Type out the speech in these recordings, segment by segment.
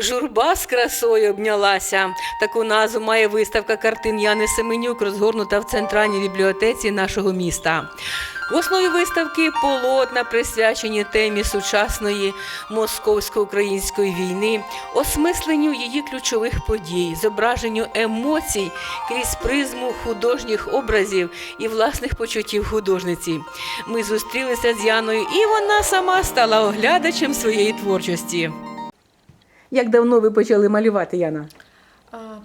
Журба з красою обнялася. Таку назву має виставка картин Яни Семенюк, розгорнута в центральній бібліотеці нашого міста. В основі виставки полотна, присвячені темі сучасної московсько-української війни, осмисленню її ключових подій, зображенню емоцій крізь призму художніх образів і власних почуттів художниці. Ми зустрілися з Яною, і вона сама стала оглядачем своєї творчості. Як давно ви почали малювати, Яна?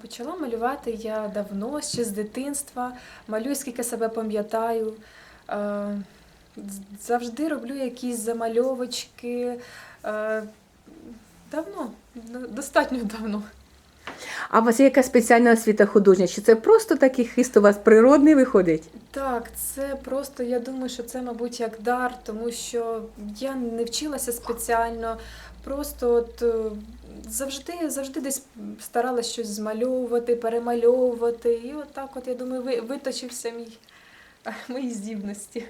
Почала малювати я давно, ще з дитинства. Малюю, скільки себе пам'ятаю. Завжди роблю якісь замальовочки. Давно, достатньо давно. А у вас є якась спеціальна освіта художня? Чи це просто такий хист у вас природний виходить? Так, це просто, я думаю, що це, мабуть, як дар, тому що я не вчилася спеціально, просто от е, завжди, завжди десь старалася щось змальовувати, перемальовувати. І от так, от, я думаю, ви- виточився мій, мої здібності.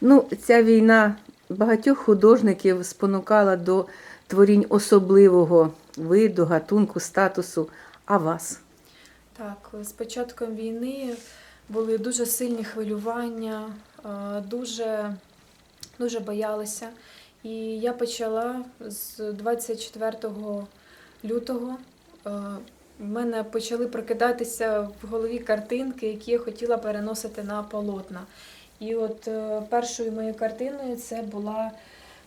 Ну, ця війна багатьох художників спонукала до творінь особливого виду, гатунку, статусу. А вас? Так, з початком війни були дуже сильні хвилювання, дуже, дуже боялися. І я почала з 24 лютого. е, В мене почали прокидатися в голові картинки, які я хотіла переносити на полотна. І от е, першою моєю картиною це була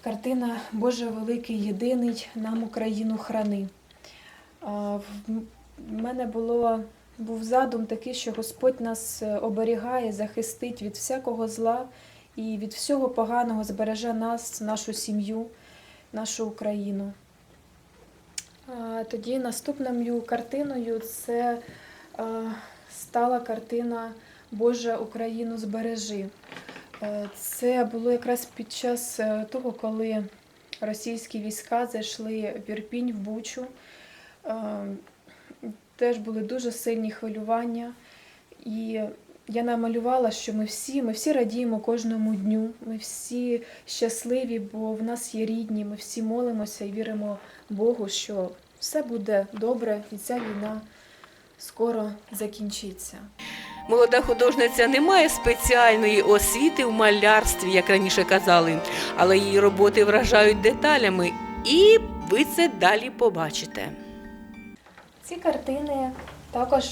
картина Боже великий єдиний нам Україну храни. В- в мене було, був задум такий, що Господь нас е, оберігає, захистить від всякого зла і від всього поганого збереже нас, нашу сім'ю, нашу Україну. Тоді наступною картиною це стала картина Боже Україну збережи. Це було якраз під час е, того, коли російські війська зайшли в Ірпінь, в Бучу. Теж були дуже сильні хвилювання. І я намалювала, що ми всі, ми всі радіємо кожному дню, ми всі щасливі, бо в нас є рідні, ми всі молимося і віримо Богу, що все буде добре, і ця війна скоро закінчиться. Молода художниця не має спеціальної освіти в малярстві, як раніше казали, але її роботи вражають деталями, і ви це далі побачите. Ці картини також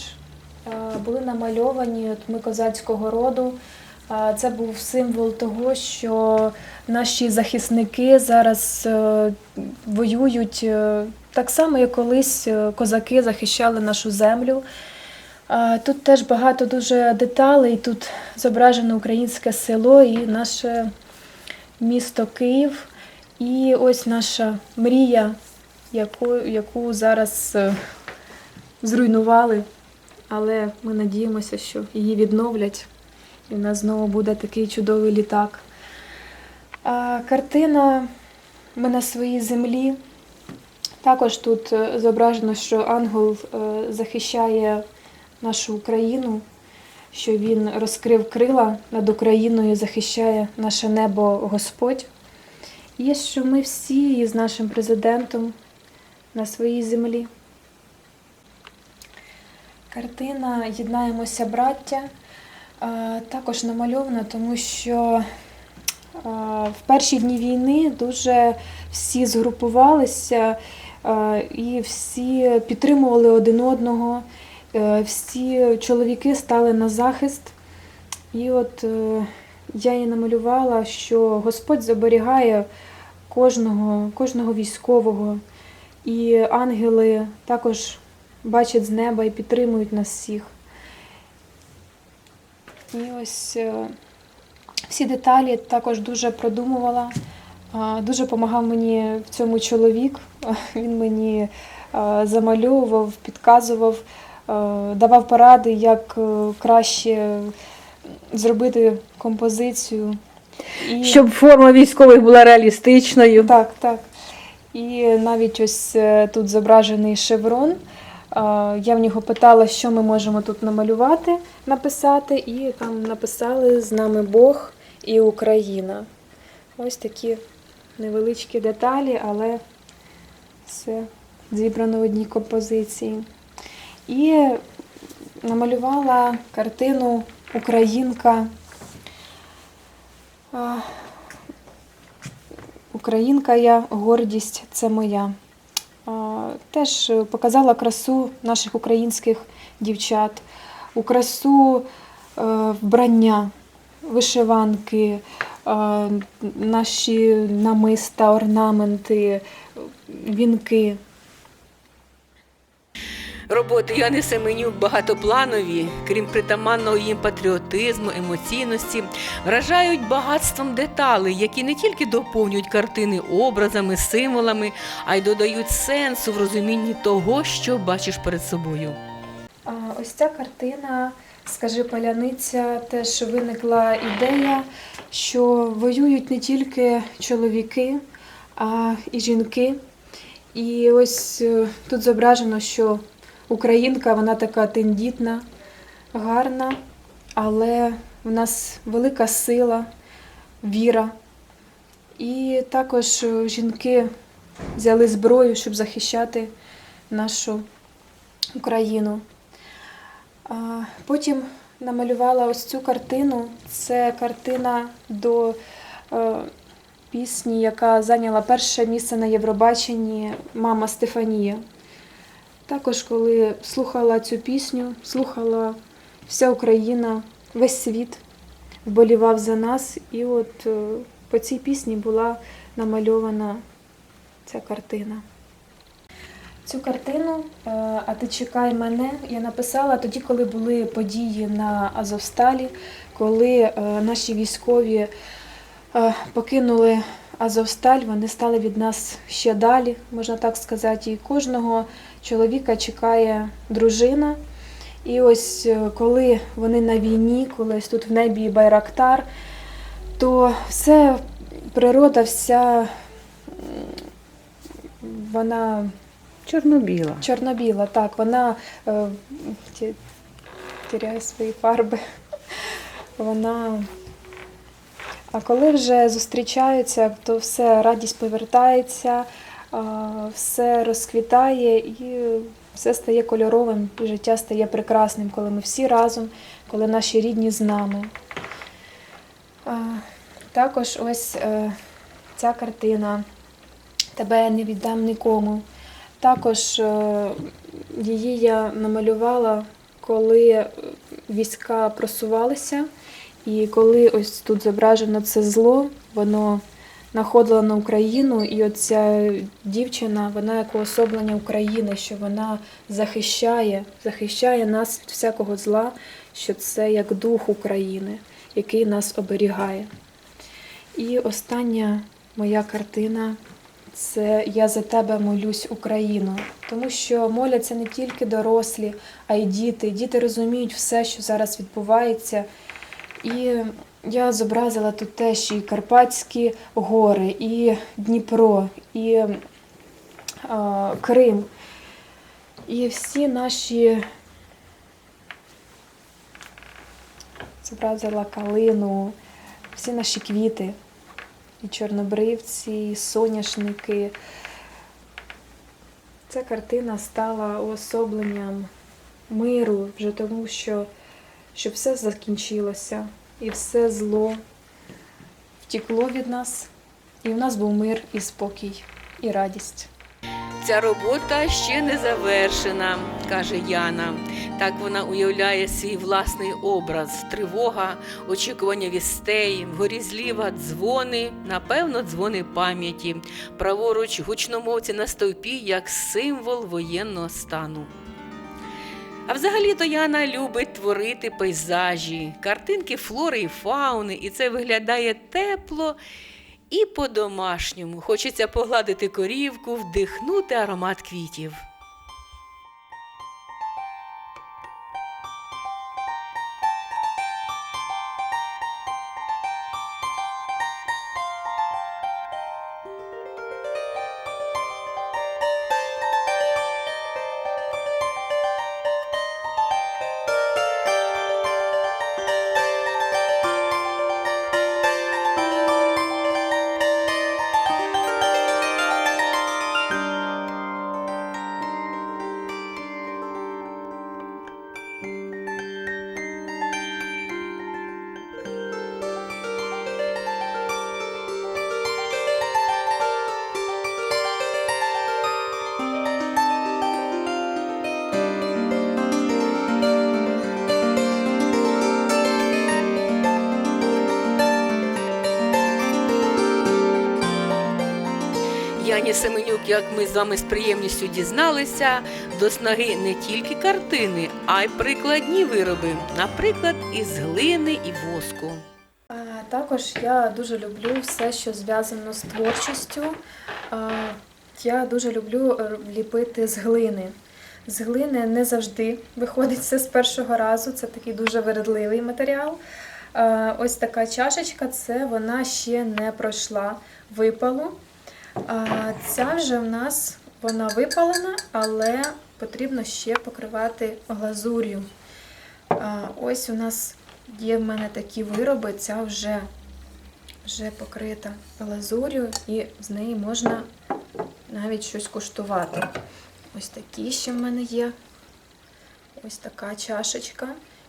були намальовані от ми козацького роду. Е, Це був символ того, що наші захисники зараз е, воюють е, так само, як колись е, козаки захищали нашу землю. Е, Тут теж багато дуже деталей. Тут зображено українське село і наше місто Київ. І ось наша мрія, яку, яку зараз е, зруйнували, але ми надіємося, що її відновлять, і в нас знову буде такий чудовий літак. А, картина Ми на своїй землі. Також тут е, зображено, що ангел е, захищає нашу Україну, що він розкрив крила над Україною, захищає наше небо Господь. І що ми всі з нашим президентом на своїй землі. Картина Єднаємося, браття е, також намальована, тому що е, в перші дні війни дуже всі згрупувалися е, і всі підтримували один одного, всі чоловіки стали на захист. І от я її намалювала, що Господь заберігає кожного, кожного військового, і ангели також бачать з неба і підтримують нас всіх. І ось е, всі деталі також дуже продумувала. Дуже допомагав мені в цьому чоловік. Він мені замальовував, підказував, давав поради, як е, краще зробити композицію. І... Щоб форма військових була реалістичною. Так, так. І навіть ось е, тут зображений шеврон. Я в нього питала, що ми можемо тут намалювати, написати, і там написали з нами Бог і Україна. Ось такі невеличкі деталі, але все зібрано в одній композиції. І намалювала картину Українка. Українка я, гордість це моя. Теж показала красу наших українських дівчат, у красу е, вбрання, вишиванки, е, наші намиста, орнаменти, вінки. Роботи Яни Семенюк багатопланові, крім притаманного їм патріотизму, емоційності, вражають багатством деталей, які не тільки доповнюють картини образами, символами, а й додають сенсу в розумінні того, що бачиш перед собою. Ось ця картина, скажи паляниця, теж виникла ідея, що воюють не тільки чоловіки, а і жінки. І ось е, тут зображено, що українка, вона така тендітна, гарна, але в нас велика сила, віра. І також е, жінки взяли зброю, щоб захищати нашу Україну. Потім намалювала ось цю картину. Це картина до е, пісні, яка зайняла перше місце на Євробаченні Мама Стефанія. Також, коли слухала цю пісню, слухала вся Україна, весь світ вболівав за нас. І от е, по цій пісні була намальована ця картина. Цю картину е, А ти чекай мене я написала тоді, коли були події на Азовсталі, коли е, наші військові покинули Азовсталь, вони стали від нас ще далі, можна так сказати. І кожного чоловіка чекає дружина. І ось е, коли вони на війні, коли ось тут в небі Байрактар, то все природа, вся вона Чорно-біла. Чорно-біла, так, вона е, тіряє свої фарби. Вона. А коли вже зустрічаються, то все радість повертається, все розквітає і все стає кольоровим, і життя стає прекрасним, коли ми всі разом, коли наші рідні з нами. Також ось е, ця картина Тебе я не віддам нікому. Також е, її я намалювала, коли війська просувалися, і коли ось тут зображено це зло, воно находило на Україну, і оця дівчина, вона як уособлення України, що вона захищає, захищає нас від всякого зла, що це як дух України, який нас оберігає. І остання моя картина це Я за тебе молюсь, Україно. Тому що моляться не тільки дорослі, а й діти. Діти розуміють все, що зараз відбувається. І я зобразила тут теж і Карпатські гори, і Дніпро, і а, Крим. І всі наші зобразила калину, всі наші квіти і чорнобривці, і соняшники. Ця картина стала уособленням миру, вже тому що, що все закінчилося, і все зло втекло від нас, і в нас був мир і спокій, і радість. Ця робота ще не завершена, каже Яна. Так вона уявляє свій власний образ, тривога, очікування вістей, вгорі зліва дзвони, напевно, дзвони пам'яті, праворуч гучномовці на стовпі як символ воєнного стану. А взагалі-то Яна любить творити пейзажі, картинки флори і фауни, і це виглядає тепло і по-домашньому. Хочеться погладити корівку, вдихнути аромат квітів. Яні Семенюк, як ми з вами з приємністю дізналися, до снаги не тільки картини, а й прикладні вироби, наприклад, із глини і воску. Також я дуже люблю все, що зв'язано з творчістю. Я дуже люблю е, ліпити з глини. З глини не завжди виходить все з першого разу. Це такий дуже вередливий матеріал. Ось така чашечка, це вона ще не пройшла випалу. Ця вже в нас вона випалена, але потрібно ще покривати глазур'ю. Ось у нас є в мене такі вироби, ця вже, вже покрита глазур'ю, і з неї можна навіть щось куштувати. Ось такі ще в мене є. Ось така чашечка,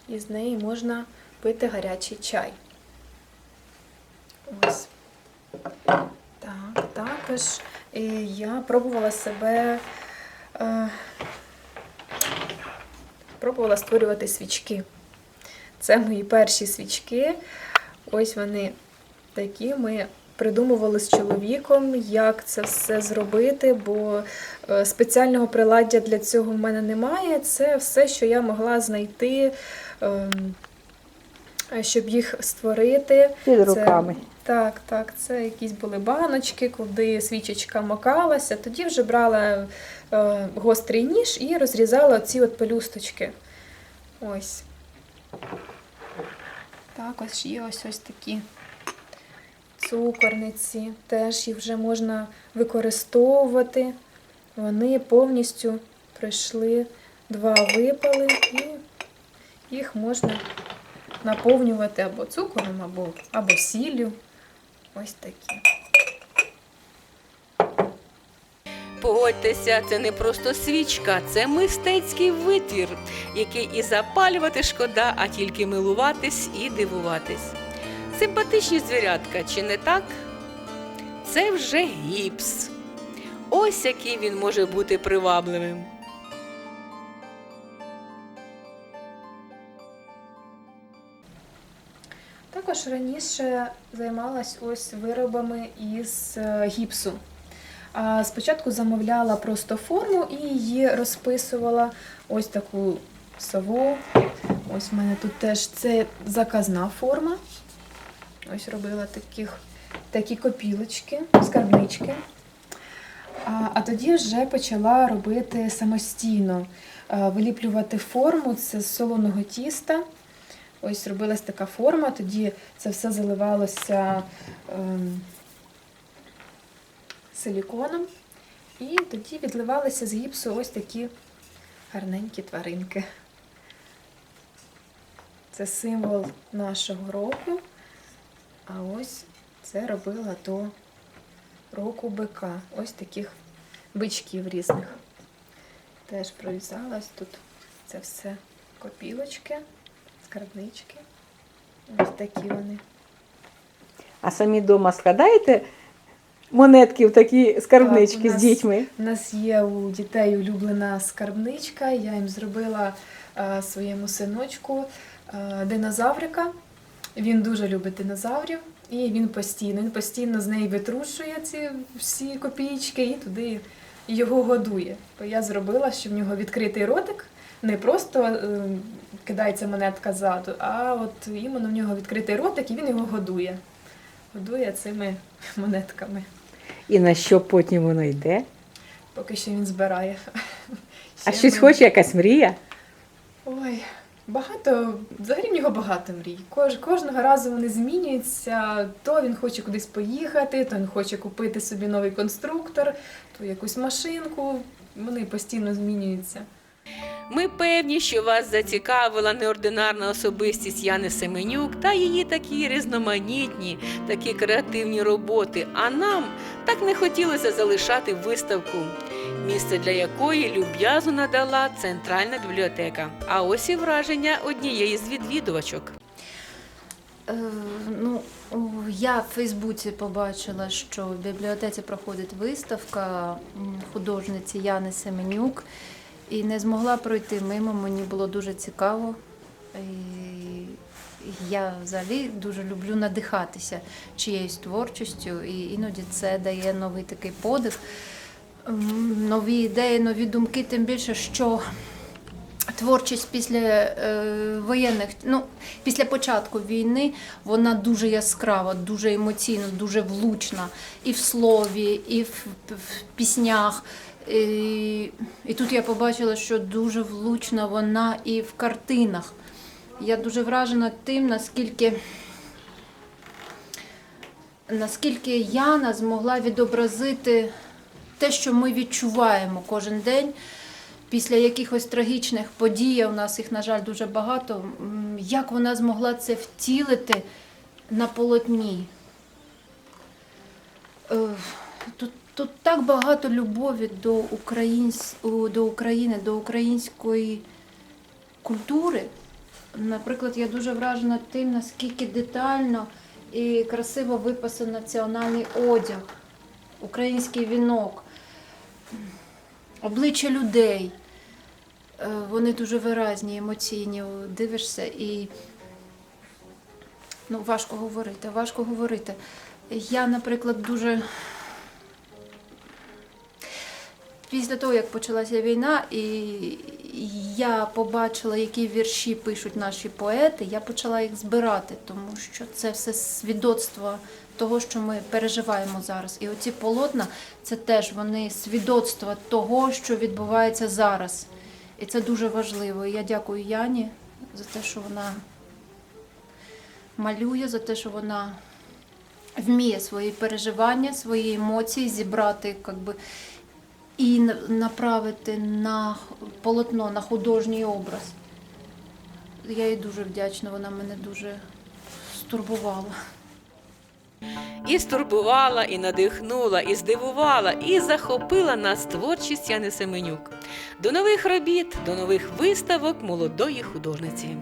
і з неї можна пити гарячий чай. Ось. Так, також е, я пробувала себе. Е, пробувала створювати свічки. Це мої перші свічки. Ось вони такі. Ми придумували з чоловіком, як це все зробити, бо е, спеціального приладдя для цього в мене немає. Це все, що я могла знайти, ем, щоб їх створити. Під Це- руками. Так, так, це якісь були баночки, куди свічечка макалася. Тоді вже брала е, гострий ніж і розрізала ці от пелюсточки. Ось. Також є ось ось такі цукорниці. Теж їх вже можна використовувати. Вони повністю пройшли два випали, і їх можна наповнювати або цукором, або, або сіллю. Ось такі. Погодьтеся, це не просто свічка, це мистецький витвір, який і запалювати шкода, а тільки милуватись і дивуватись. Симпатичні звірятка, чи не так? Це вже гіпс. Ось який він може бути привабливим. Також раніше займалась ось виробами із е, гіпсу. Спочатку замовляла просто форму і її розписувала ось таку сову. Ось в мене тут теж це заказна форма. Ось робила таких, такі копілочки, скарбнички. А, а тоді вже почала робити самостійно, виліплювати форму це з солоного тіста. Ось робилась така форма, тоді це все заливалося ем, силіконом. І тоді відливалися з гіпсу ось такі гарненькі тваринки. Це символ нашого року. А ось це робила до року бика. Ось таких бичків різних. Теж пров'язалась тут це все копілочки, скарбнички. Ось такі вони. А самі вдома складаєте монетки в такі скарбнички Так, з дітьми? У нас є у дітей улюблена скарбничка. Я їм зробила е, своєму синочку е, динозаврика. Він дуже любить динозаврів, і він постійно, він постійно з неї витрушує ці всі копійки і туди його годує. Бо я зробила, що в нього відкритий ротик. Не просто е, кидається монетка ззаду, а от іменно в нього відкритий ротик, і він його годує. Годує цими монетками. І на що потім воно йде? Поки що він збирає. А Ще щось ми- хоче, якась мрія? Ой, багато, взагалі в нього багато мрій. Кож, кожного разу вони змінюються. То він хоче кудись поїхати, то він хоче купити собі новий конструктор, то якусь машинку. Вони постійно змінюються. Ми певні, що вас зацікавила неординарна особистість Яни Семенюк та її такі різноманітні, такі креативні роботи. А нам так не хотілося залишати виставку, місце для якої люб'язно надала центральна бібліотека. А ось і враження однієї з відвідувачок. Е, Ну, я в Фейсбуці побачила, що в бібліотеці проходить виставка художниці Яни Семенюк і не змогла пройти мимо. Мені було дуже цікаво. І я взагалі дуже люблю надихатися чиєюсь творчістю, і іноді це дає новий такий подих, нові ідеї, нові думки, тим більше, що творчість після е, воєнних, ну, після початку війни, вона дуже яскрава, дуже емоційна, дуже влучна і в слові, і в, в піснях. І, і тут я побачила, що дуже влучна вона і в картинах. Я дуже вражена тим, наскільки, наскільки Яна змогла відобразити те, що ми відчуваємо кожен день після якихось трагічних подій, у нас їх, на жаль, дуже багато, як вона змогла це втілити на полотні. Е, Тут, тут так багато любові до, українсь, до України, до української культури. Наприклад, я дуже вражена тим, наскільки детально і красиво виписаний національний одяг, український вінок, обличчя людей. Е, Вони дуже виразні, емоційні. Дивишся і ну, важко говорити, важко говорити. Я, наприклад, дуже. Після того, як почалася війна, і я побачила, які вірші пишуть наші поети, я почала їх збирати, тому що це все свідоцтво того, що ми переживаємо зараз. І оці полотна це теж вони свідоцтво того, що відбувається зараз. І це дуже важливо. І я дякую Яні за те, що вона малює, за те, що вона вміє свої переживання, свої емоції зібрати, как би, і направити на полотно, на художній образ. Я їй дуже вдячна, вона мене дуже стурбувала. І стурбувала, і надихнула, і здивувала, і захопила нас творчість Яни Семенюк. До нових робіт, до нових виставок молодої художниці.